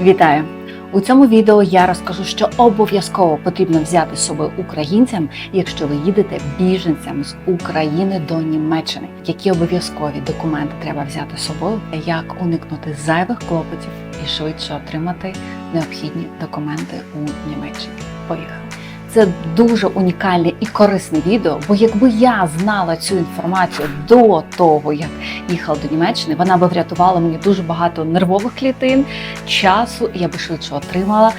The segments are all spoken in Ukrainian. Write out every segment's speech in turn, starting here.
Вітаю! У цьому відео я розкажу, що обов'язково потрібно взяти з собою українцям, якщо ви їдете біженцям з України до Німеччини. Які обов'язкові документи треба взяти з собою, як уникнути зайвих клопотів і швидше отримати необхідні документи у Німеччині. Поїхали! Це дуже унікальне і корисне відео, бо якби я знала цю інформацію до того, як їхала до Німеччини, вона би врятувала мені дуже багато нервових клітин, часу, і я би швидше отримала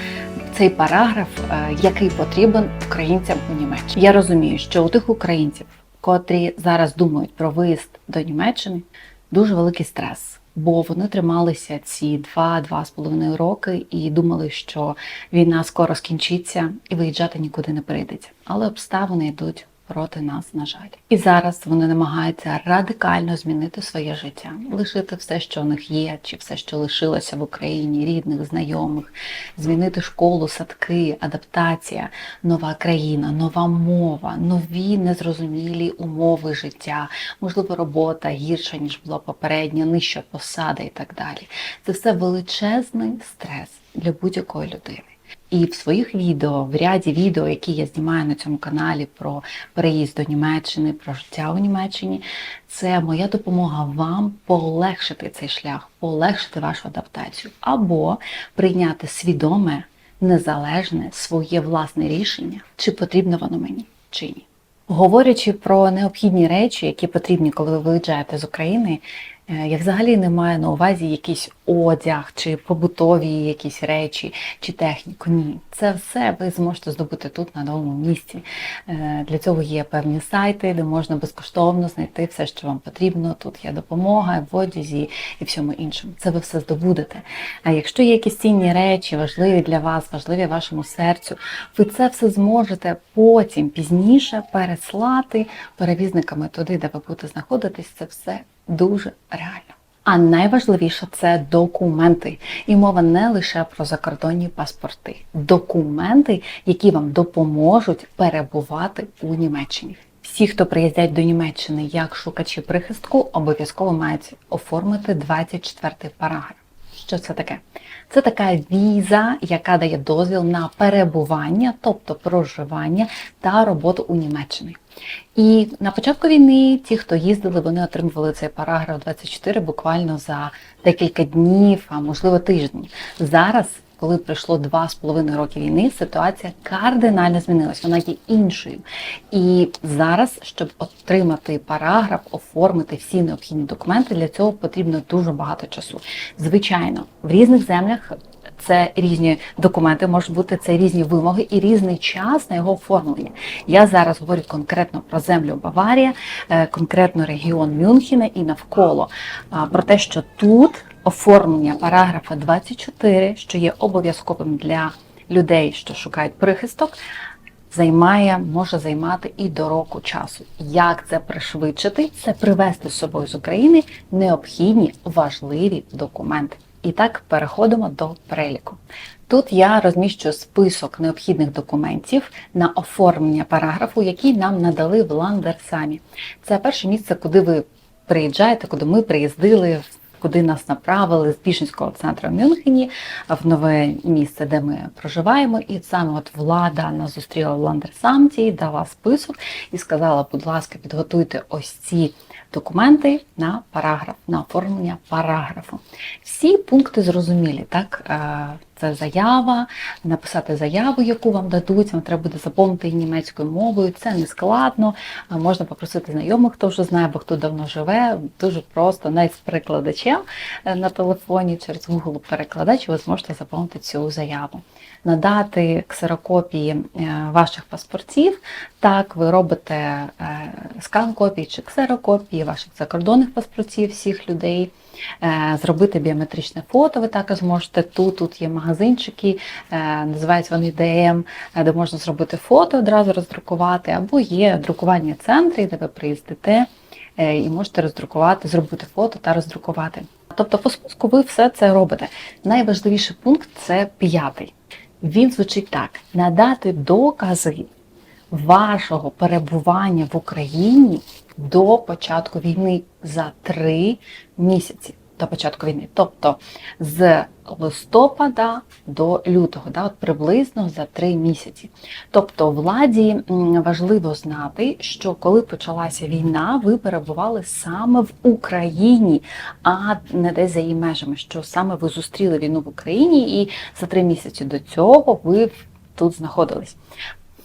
цей параграф, е, який потрібен українцям у Німеччині. Я розумію, що у тих українців, котрі зараз думають про виїзд до Німеччини, дуже великий стрес. Бо вони трималися ці два-два з половиною роки і думали, що війна скоро скінчиться і виїжджати нікуди не прийдеться. Але обставини йдуть проти нас, на жаль. І зараз вони намагаються радикально змінити своє життя, лишити все, що у них є, чи все, що лишилося в Україні, рідних, знайомих, змінити школу, садки, адаптація, нова країна, нова мова, нові незрозумілі умови життя, можливо, робота гірша ніж була попередня, нижча посада і так далі. Це все величезний стрес для будь-якої людини. І в своїх відео, в ряді відео, які я знімаю на цьому каналі про переїзд до Німеччини, про життя у Німеччині, це моя допомога вам полегшити цей шлях, полегшити вашу адаптацію або прийняти свідоме, незалежне своє власне рішення, чи потрібно воно мені, чи ні. Говорячи про необхідні речі, які потрібні, коли ви виїжджаєте з України, я взагалі не маю на увазі якийсь одяг чи побутові якісь речі чи техніку. Ні, це все ви зможете здобути тут на новому місці. Е, Для цього є певні сайти, де можна безкоштовно знайти все, що вам потрібно. Тут є допомога в одязі і всьому іншому. Це ви все здобудете. А якщо є якісь цінні речі, важливі для вас, важливі вашому серцю, ви це все зможете потім пізніше переслати перевізниками туди, де ви будете знаходитись. Це все дуже реально. А найважливіше це документи. І мова не лише про закордонні паспорти, документи, які вам допоможуть перебувати у Німеччині. Всі, хто приїздять до Німеччини як шукачі прихистку, обов'язково мають оформити 24 параграф. Що це таке? Це така віза, яка дає дозвіл на перебування, тобто проживання та роботу у Німеччині. І на початку війни ті, хто їздили, вони отримували цей параграф 24 буквально за декілька днів, а можливо тиждень. Зараз, коли пройшло два з половиною роки війни, ситуація кардинально змінилась. Вона є іншою. І зараз, щоб отримати параграф, оформити всі необхідні документи, для цього потрібно дуже багато часу. Звичайно, в різних землях це різні документи, можуть бути це різні вимоги і різний час на його оформлення. Я зараз говорю конкретно про землю Баварія, е, конкретно регіон Мюнхена і навколо про те, що тут оформлення параграфа 24, що є обов'язковим для людей, що шукають прихисток. Займає, може займати і до року часу. Як це пришвидшити? Це привезти з собою з України необхідні важливі документи. І так переходимо до переліку. Тут я розміщу список необхідних документів на оформлення параграфу, який нам надали в Ландерсамі. Це перше місце, куди ви приїжджаєте, куди ми приїздили, куди нас направили з біженського центру в Мюнхені в нове місце, де ми проживаємо. І саме от влада нас зустріла в Ландерсамті, дала список і сказала, будь ласка, підготуйте ось ці документи на параграф, на оформлення параграфу. Всі пункти зрозумілі, так? Це заява, написати заяву, яку вам дадуть, вам треба буде заповнити її німецькою мовою. Це не складно. Можна попросити знайомих, хто вже знає, бо хто давно живе. Дуже просто, навіть з перекладачем е, на телефоні через Google перекладач, ви зможете заповнити цю заяву. Надати ксерокопії е, ваших паспортів. Так, ви робите е, скан копії чи ксерокопії ваших закордонних паспортів всіх людей. Е, Зробити біометричне фото, ви також можете тут. Тут є магазинчики, е, називаються вони DM, е, де можна зробити фото, одразу роздрукувати, або є друкувальні центри, де ви приїздите і можете роздрукувати, зробити фото та роздрукувати. Тобто по списку ви все це робите. Найважливіший пункт це п'ятий. Він звучить так: надати докази вашого перебування в Україні до початку війни за три місяці. до початку війни. Тобто з листопада до лютого, да, от приблизно за три місяці. Тобто владі важливо знати, що коли почалася війна, ви перебували саме в Україні, а не десь за її межами. Що саме ви зустріли війну в Україні, і за три місяці до цього ви тут знаходились.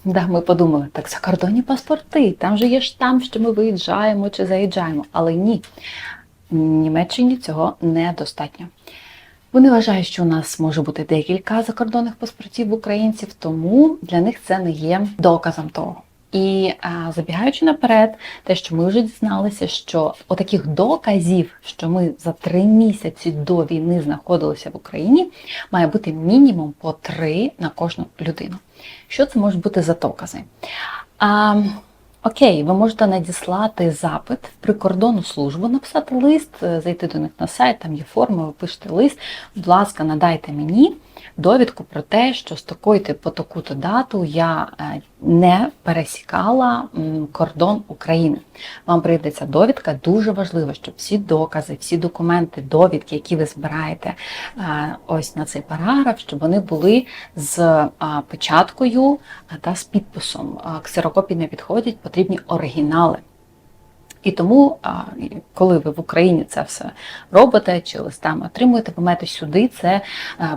Да, ми подумали, так закордонні паспорти, там же є штамп, що ми виїжджаємо чи заїжджаємо. Але ні, Німеччині цього недостатньо. Вони вважають, що у нас може бути декілька закордонних паспортів українців, тому для них це не є доказом того. І а, забігаючи наперед, те, що ми вже дізналися, що отаких доказів, що ми за три місяці до війни знаходилися в Україні, має бути мінімум по три на кожну людину. Що це можуть бути за докази? А, Окей, ви можете надіслати запит в прикордонну службу, написати лист, е, зайти до них на сайт, там є форма, ви пишете лист. Будь ласка, надайте мені довідку про те, що з такої по таку-то дату я е, не пересікала кордон України. Вам прийдеться довідка. Дуже важливо, щоб всі докази, всі документи, довідки, які ви збираєте е, ось на цей параграф, щоб вони були з печаткою е, та з підписом. Ксерокопії не підходять, потрібні оригінали. І тому, коли ви в Україні це все робите чи листами отримуєте, маєте сюди це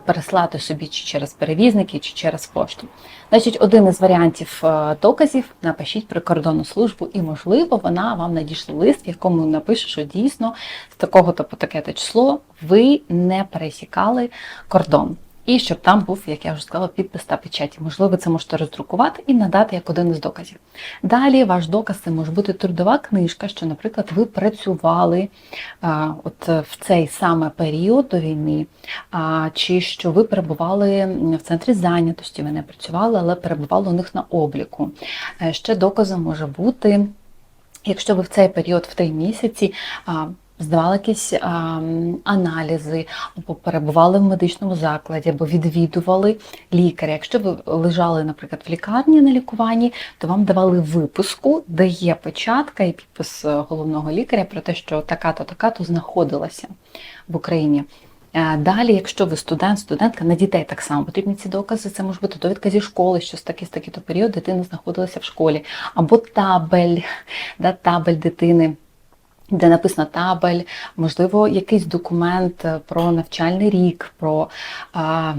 переслати собі чи через перевізники, чи через пошту. Значить, один із варіантів доказів напишіть прикордонну службу, і, можливо, вона вам надійшла лист, в якому напише, що дійсно з такого-то по таке-то число ви не пересікали кордон. І щоб там був, як я вже сказала, підпис та печаті. Можливо, це можете роздрукувати і надати як один із доказів. Далі ваш доказ це може бути трудова книжка, що, наприклад, ви працювали а, от в цей саме період до війни, а, чи що ви перебували в центрі зайнятості, ви не працювали, але перебували у них на обліку. Е, Ще доказом може бути. Якщо ви в цей період, в три місяці, здавали якісь а, аналізи, або перебували в медичному закладі, або відвідували лікаря. Якщо ви лежали, наприклад, в лікарні на лікуванні, то вам давали виписку, де є печатка і підпис е, головного лікаря про те, що така-то, така-то знаходилася в Україні. Е, Далі, якщо ви студент, студентка, на дітей так само потрібні ці докази. Це може бути довідка зі школи, що з такий з такий то період дитина знаходилася в школі, або табель, да, табель дитини. Де написано табель, можливо, якийсь документ е, про навчальний рік, про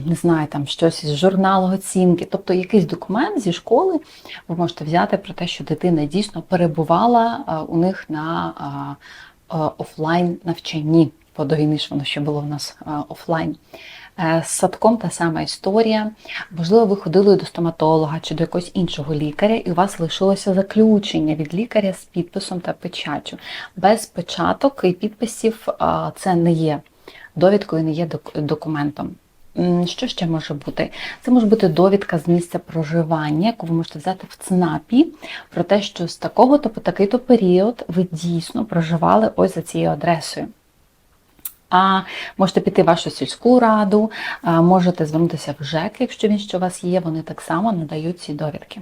не знаю, там щось із журналу оцінки, тобто якийсь документ зі школи ви можете взяти про те, що дитина дійсно перебувала а, у них на а, офлайн навчанні. Бо до війни ж воно ще було в нас офлайн. Е, З садком та сама історія. Можливо, ви ходили до стоматолога чи до якогось іншого лікаря, і у вас лишилося заключення від лікаря з підписом та печаттю. Без печаток і підписів це не є довідкою, не є документом. Що ще може бути? Це може бути довідка з місця проживання, яку ви можете взяти в ЦНАПі, про те, що з такого-то по такий-то період ви дійсно проживали ось за цією адресою. А можете піти в вашу сільську раду, можете звернутися в ЖЕК, якщо він ще у вас є, вони так само надають ці довідки.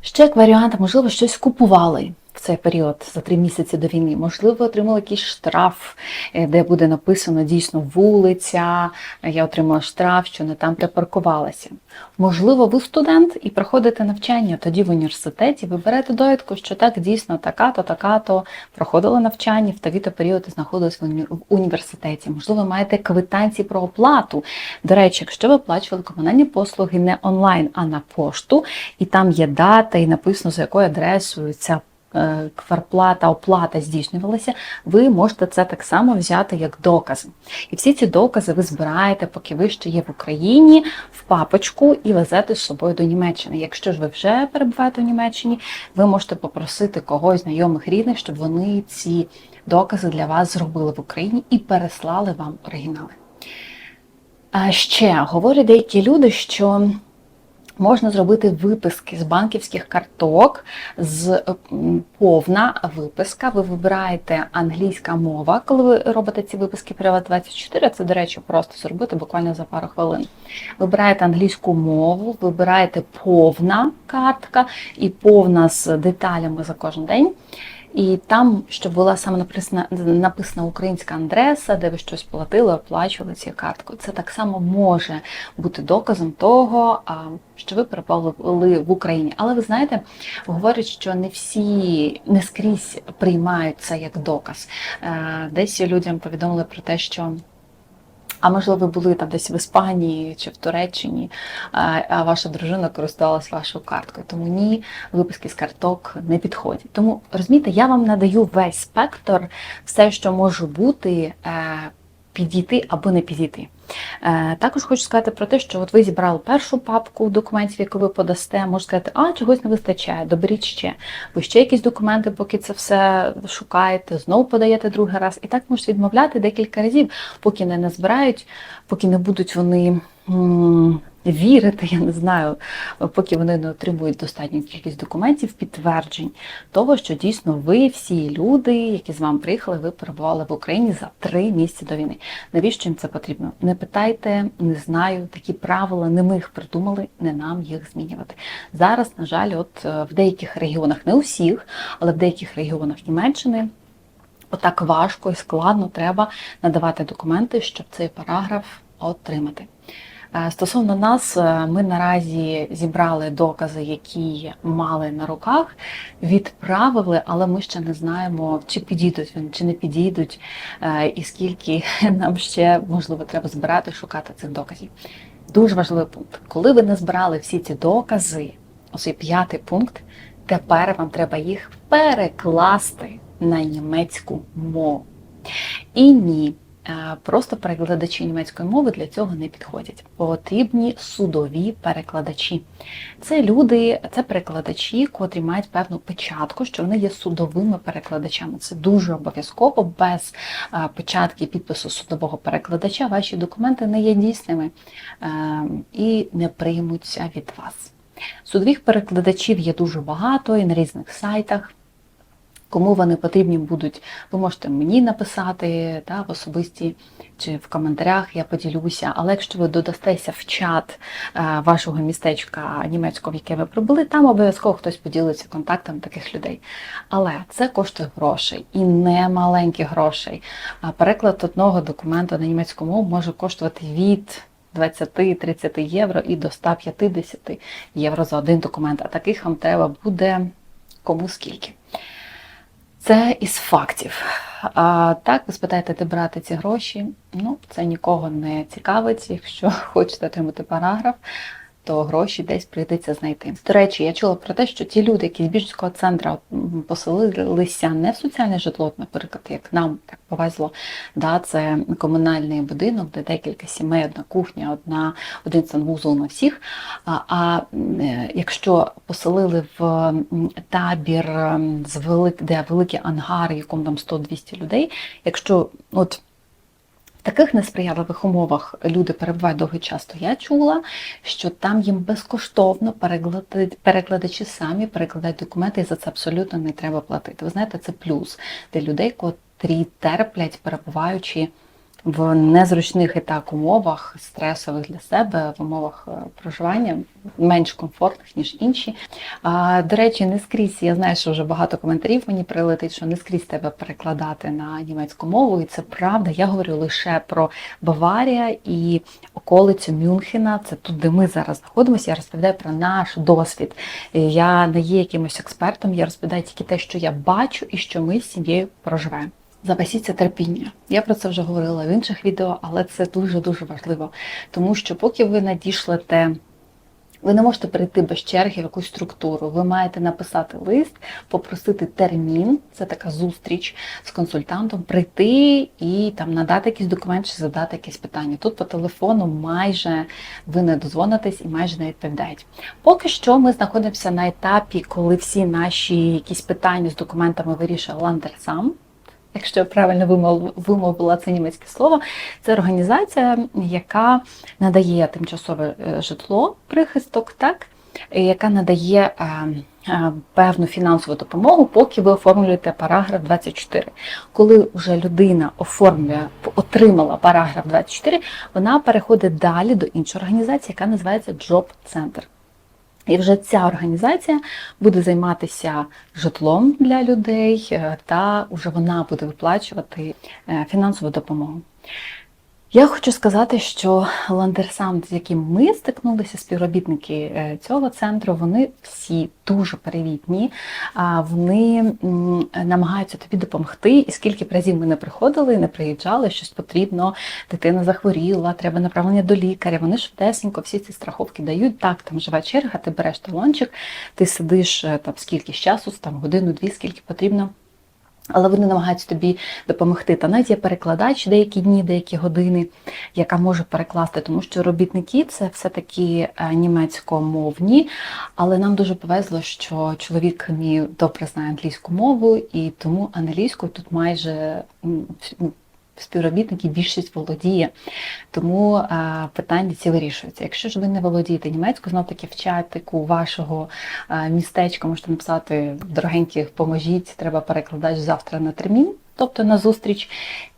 Ще як варіант, можливо, щось купували цей період за три місяці до війни. Можливо, отримали якийсь штраф, е, де буде написано дійсно вулиця. Я отримала штраф, що не там припаркувалася. Можливо, ви студент і проходите навчання. Тоді в університеті ви берете довідку, що так дійсно така-то, така-то проходили навчання в такий-то період і знаходились в університеті. Можливо, маєте квитанції про оплату. До речі, якщо ви оплачували комунальні послуги не онлайн, а на пошту, і там є дата, і написано, за якою адресою ця кварплата, оплата здійснювалася, ви можете це так само взяти як докази. І всі ці докази ви збираєте, поки ви ще є в Україні, в папочку і везете з собою до Німеччини. Якщо ж ви вже перебуваєте в Німеччині, ви можете попросити когось знайомих рідних, щоб вони ці докази для вас зробили в Україні і переслали вам оригінали. А ще говорять деякі люди, що можна зробити виписки з банківських карток, з повна виписка. Ви вибираєте англійська мова, коли ви робите ці виписки Приват 24. Це, до речі, просто зробити буквально за пару хвилин. Вибираєте англійську мову, вибираєте повна картка і повна з деталями за кожен день. І там, щоб була саме написана, написана українська адреса, де ви щось платили, оплачували цією карткою. Це так само може бути доказом того, що ви перебували в Україні. Але ви знаєте, говорять, що не всі не скрізь приймають це як доказ. Е, Десь людям повідомили про те, що. А можливо, ви були там десь в Іспанії чи в Туреччині, а ваша дружина користувалась вашою карткою. Тому ні, виписки з карток не підходять. Тому розумієте, я вам надаю весь спектр, все, що може бути, е, підійти або не підійти. Е, Також хочу сказати про те, що от ви зібрали першу папку документів, яку ви подасте, можете сказати, а чогось не вистачає, доберіть ще. Ви ще якісь документи, поки це все шукаєте, знову подаєте другий раз. І так можете відмовляти декілька разів, поки не назбирають, поки не будуть вони. Вірити, я не знаю, поки вони не отримують достатню кількість документів, підтверджень того, що дійсно ви всі люди, які з вами приїхали, ви перебували в Україні за три місяці до війни. Навіщо їм це потрібно? Не питайте, не знаю. Такі правила не ми їх придумали, не нам їх змінювати. Зараз, на жаль, от е, в деяких регіонах, не у всіх, але в деяких регіонах Німеччини. Отак важко і складно треба надавати документи, щоб цей параграф отримати. Е, Стосовно нас, е, ми наразі зібрали докази, які мали на руках, відправили, але ми ще не знаємо, чи підійдуть вони, чи не підійдуть, е, і скільки нам ще можливо треба збирати, шукати цих доказів. Дуже важливий пункт. Коли ви не збирали всі ці докази, оцей п'ятий пункт, тепер вам треба їх перекласти на німецьку мову. І ні, просто перекладачі німецької мови для цього не підходять. Потрібні судові перекладачі. Це люди, це перекладачі, котрі мають певну печатку, що вони є судовими перекладачами. Це дуже обов'язково. Без е, печатки підпису судового перекладача ваші документи не є дійсними е, і не приймуться від вас. Судових перекладачів є дуже багато і на різних сайтах. Кому вони потрібні будуть, ви можете мені написати та, в особисті чи в коментарях, я поділюся. Але якщо ви додастеся в чат е, вашого містечка німецького, в яке ви прибули, там обов'язково хтось поділиться контактами таких людей. Але це коштує грошей і не маленьких грошей. Переклад одного документу на німецьку мову може коштувати від 20-30 євро і до 150 євро за один документ. А таких вам треба буде кому скільки. Це із фактів. А так, ви спитаєте, де брати ці гроші? Ну, це нікого не цікавить. Якщо хочете отримати параграф, то гроші десь прийдеться знайти. До речі, я чула про те, що ті люди, які з біженського центру поселилися не в соціальне житло, наприклад, як нам так повезло, да, це комунальний будинок, де декілька сімей, одна кухня, одна, один санвузол на всіх. А, а е, якщо поселили в табір, з велик, де великі ангари, якому там 100-200 людей, якщо от в таких несприятливих умовах люди перебувають довгий час, то я чула, що там їм безкоштовно перекладачі самі перекладають документи, і за це абсолютно не треба платити. Ви знаєте, це плюс для людей, котрі терплять, перебуваючи в незручних і так умовах, стресових для себе, в умовах е, проживання, менш комфортних, ніж інші. А, До речі, не скрізь, я знаю, що вже багато коментарів мені прилетить, що не скрізь тебе перекладати на німецьку мову, і це правда. Я говорю лише про Баварія і околицю Мюнхена. Це тут, де ми зараз знаходимося. Я розповідаю про наш досвід. Я не є якимось експертом, я розповідаю тільки те, що я бачу і що ми з сім'єю проживаємо. Запасіться терпіння. Я про це вже говорила в інших відео, але це дуже-дуже важливо. Тому що поки ви надішлете, ви не можете перейти без черги в якусь структуру. Ви маєте написати лист, попросити термін, це така зустріч з консультантом, прийти і там надати якийсь документ чи задати якесь питання. Тут по телефону майже ви не дозвонитесь і майже не відповідають. Поки що ми знаходимося на етапі, коли всі наші якісь питання з документами вирішив Ландер сам якщо я правильно вимов- вимовила це німецьке слово, це організація, яка надає тимчасове е, житло, прихисток, так, яка надає е, е, певну фінансову допомогу, поки ви оформлюєте параграф 24. Коли вже людина оформлює, отримала параграф 24, вона переходить далі до іншої організації, яка називається Center. І вже ця організація буде займатися житлом для людей, е, та вже вона буде виплачувати е, фінансову допомогу. Я хочу сказати, що Ландерсам, з яким ми стикнулися, співробітники е, цього центру, вони всі дуже привітні. Вони намагаються тобі допомогти. І скільки разів ми не приходили, не приїжджали, щось потрібно, дитина захворіла, треба направлення до лікаря. Вони швидесенько всі ці страховки дають. Так, там живе черга, ти береш талончик, ти сидиш е, там скільки часу, там годину-дві, скільки потрібно. Але вони намагаються тобі допомогти. Та навіть є перекладач деякі дні, деякі години, яка може перекласти, тому що робітники це все-таки е, німецькомовні, але нам дуже повезло, що чоловік мій добре знає англійську мову, і тому англійською тут майже м, співробітники більшість володіє. Тому е, питання ці вирішуються. Якщо ж ви не володієте німецькою, знов таки в чатику вашого е, містечка можете написати дорогенькі, поможіть, треба перекладач завтра на термін, тобто на зустріч.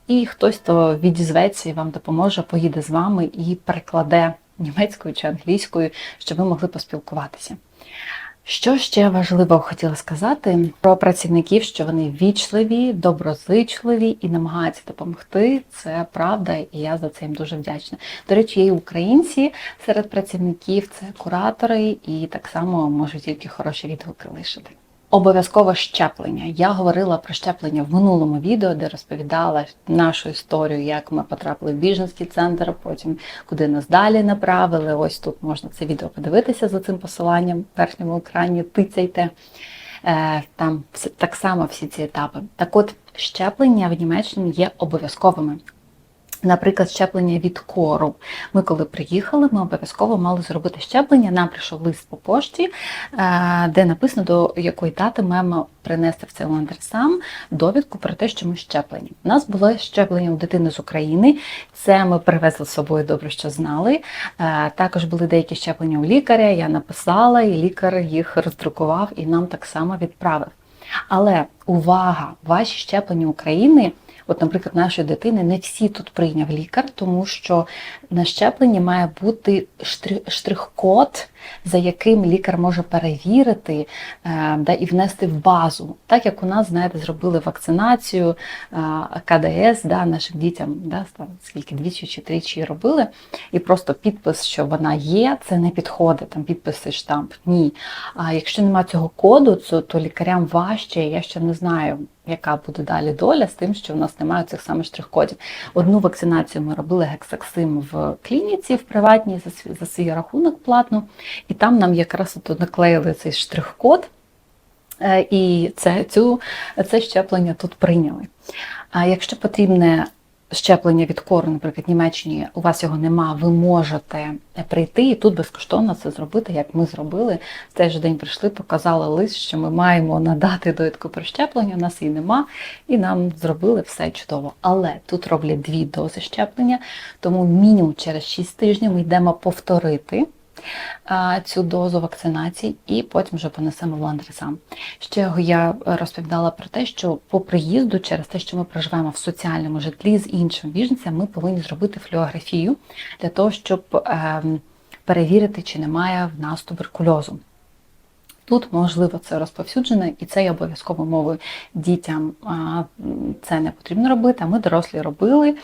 І хтось то відізветься і вам допоможе, поїде з вами і перекладе німецькою чи англійською, щоб ви могли поспілкуватися. Що ще важливо хотіла сказати про працівників, що вони вічливі, доброзичливі і намагаються допомогти. Це правда, і я за це їм дуже вдячна. До речі, є і українці серед працівників, це куратори, і так само можу тільки хороші відгуки лишити. Обов'язково щеплення. Я говорила про щеплення в минулому відео, де розповідала нашу історію, як ми потрапили в біженський центр, потім куди нас далі направили. Ось тут можна це відео подивитися за цим посиланням в верхньому екрані. Тицяйте. Е, Там так само всі ці етапи. Так от, щеплення в Німеччині є обов'язковими. Наприклад, щеплення від кору. Ми коли приїхали, ми обов'язково мали зробити щеплення. Нам прийшов лист по пошті, е, де написано, до якої дати маємо принести в цей ландерсам довідку про те, що ми щеплені. У нас було щеплення у дитини з України. Це ми привезли з собою добре, що знали. Е, Також були деякі щеплення у лікаря. Я написала, і лікар їх роздрукував і нам так само відправив. Але увага, ваші щеплення України. От, наприклад, нашої дитини не всі тут прийняв лікар, тому що на щепленні має бути штрих-код, за яким лікар може перевірити е, да, і внести в базу. Так як у нас, знаєте, зробили вакцинацію е, КДС да, нашим дітям, да, скільки двічі чи тричі робили, і просто підпис, що вона є, це не підходить, там підпис штамп. Ні. А якщо немає цього коду, то, то лікарям важче, я ще не знаю. Яка буде далі доля з тим, що в нас немає цих самих штрих-кодів. Одну вакцинацію ми робили гексаксим в клініці в приватній за свій, за свій рахунок платно, і там нам якраз от наклеїли цей штрих-код, е, і це, цю, це щеплення тут прийняли. А якщо потрібне щеплення від кору, наприклад, Німеччині, у вас його нема, ви можете прийти і тут безкоштовно це зробити, як ми зробили. В цей же день прийшли, показали лист, що ми маємо надати довідку про щеплення, у нас її нема, і нам зробили все чудово. Але тут роблять дві дози щеплення, тому мінімум через 6 тижнів ми йдемо повторити цю дозу вакцинації і потім вже понесемо в ландресам. Ще я розповідала про те, що по приїзду, через те, що ми проживаємо в соціальному житлі з іншим біженцем, ми повинні зробити флюорографію для того, щоб ем, перевірити, чи немає в нас туберкульозу. Тут можливо це розповсюджене, і це є обов'язково мовою дітям. Це не потрібно робити. А ми дорослі робили.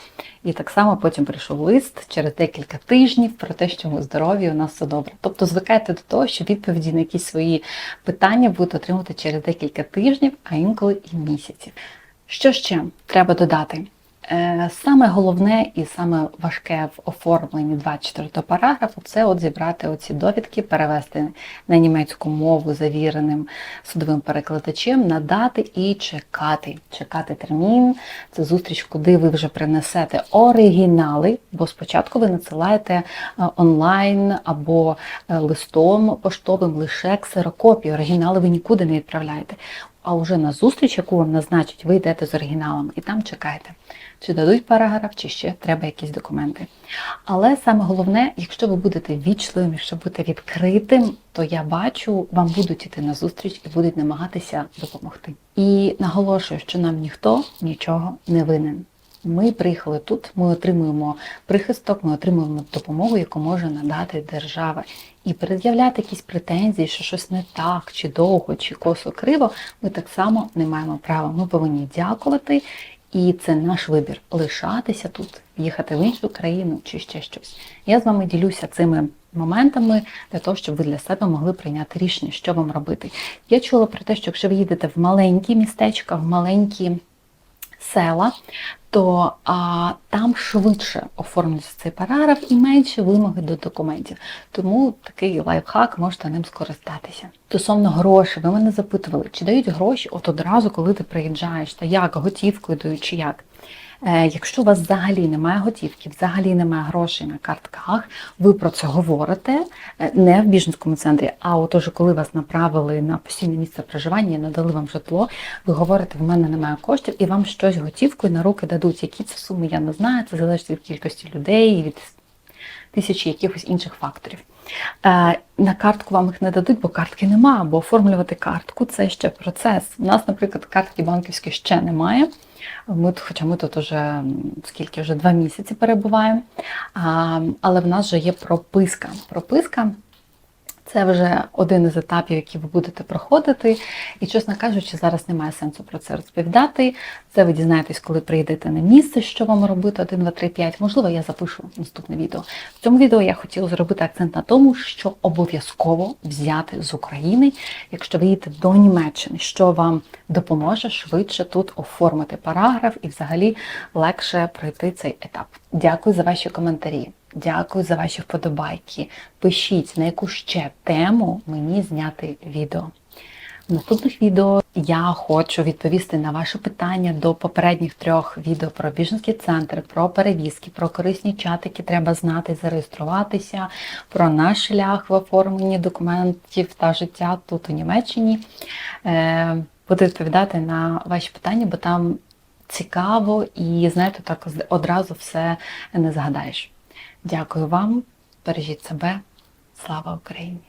І так само потім прийшов лист через декілька тижнів про те, що ми здорові, у нас все добре. Тобто звикайте до того, що відповіді на якісь свої питання будете отримувати через декілька тижнів, а інколи і місяців. Що ще треба додати? Е, Саме головне і саме важке в оформленні 24 параграфу це от зібрати оці довідки, перевести на німецьку мову завіреним судовим перекладачем, надати і чекати. Чекати термін. Це зустріч, куди ви вже принесете оригінали, бо спочатку ви надсилаєте е, онлайн або е, листом поштовим лише ксерокопії. Оригінали ви нікуди не відправляєте. А вже на зустріч, яку вам назначать, ви йдете з оригіналом і там чекаєте, чи дадуть параграф, чи ще треба якісь документи. Але саме головне, якщо ви будете вічливим, якщо будете відкритим, то я бачу, вам будуть іти на зустріч і будуть намагатися допомогти. І наголошую, що нам ніхто нічого не винен. Ми приїхали тут, ми отримуємо прихисток, ми отримуємо допомогу, яку може надати держава. І пред'являти якісь претензії, що щось не так, чи довго, чи косо криво, ми так само не маємо права. Ми повинні дякувати, і це наш вибір лишатися тут, їхати в іншу країну чи ще щось. Я з вами ділюся цими моментами для того, щоб ви для себе могли прийняти рішення, що вам робити. Я чула про те, що якщо ви їдете в маленькі містечка, в маленькі села, то а, там швидше оформлюється цей параграф і менше вимоги до документів. Тому такий лайфхак можете ним скористатися. Стосовно грошей, ви мене запитували, чи дають гроші от одразу, коли ти приїжджаєш, та як готівкою дають, чи як. Е, Якщо у вас взагалі немає готівки, взагалі немає грошей на картках, ви про це говорите е, не в біженському центрі, а от коли вас направили на постійне місце проживання, надали вам житло, ви говорите, в мене немає коштів, і вам щось готівкою на руки дадуть. Які це суми, я не знаю, це залежить від кількості людей, від тисячі якихось інших факторів. Е, На картку вам їх не дадуть, бо картки нема, бо оформлювати картку це ще процес. У нас, наприклад, картки банківської ще немає. Ми, хоча ми тут вже скільки вже два місяці перебуваємо. А, але в нас вже є прописка. Прописка це вже один із етапів, які ви будете проходити. І, чесно кажучи, зараз немає сенсу про це розповідати. Це ви дізнаєтесь, коли прийдете на місце, що вам робити 1, 2, 3, 5. Можливо, я запишу наступне відео. В цьому відео я хотіла зробити акцент на тому, що обов'язково взяти з України, якщо ви їдете до Німеччини, що вам допоможе швидше тут оформити параграф і взагалі легше пройти цей етап. Дякую за ваші коментарі. Дякую за ваші вподобайки. Пишіть, на яку ще тему мені зняти відео. В наступних відео я хочу відповісти на ваші питання до попередніх трьох відео про біженські центри, про перевізки, про корисні чати, які треба знати, зареєструватися, про наш шлях в оформленні документів та життя тут у Німеччині. Е, Буду відповідати на ваші питання, бо там цікаво і, знаєте, так одразу все не згадаєш. Дякую вам, бережіть себе. Слава Україні!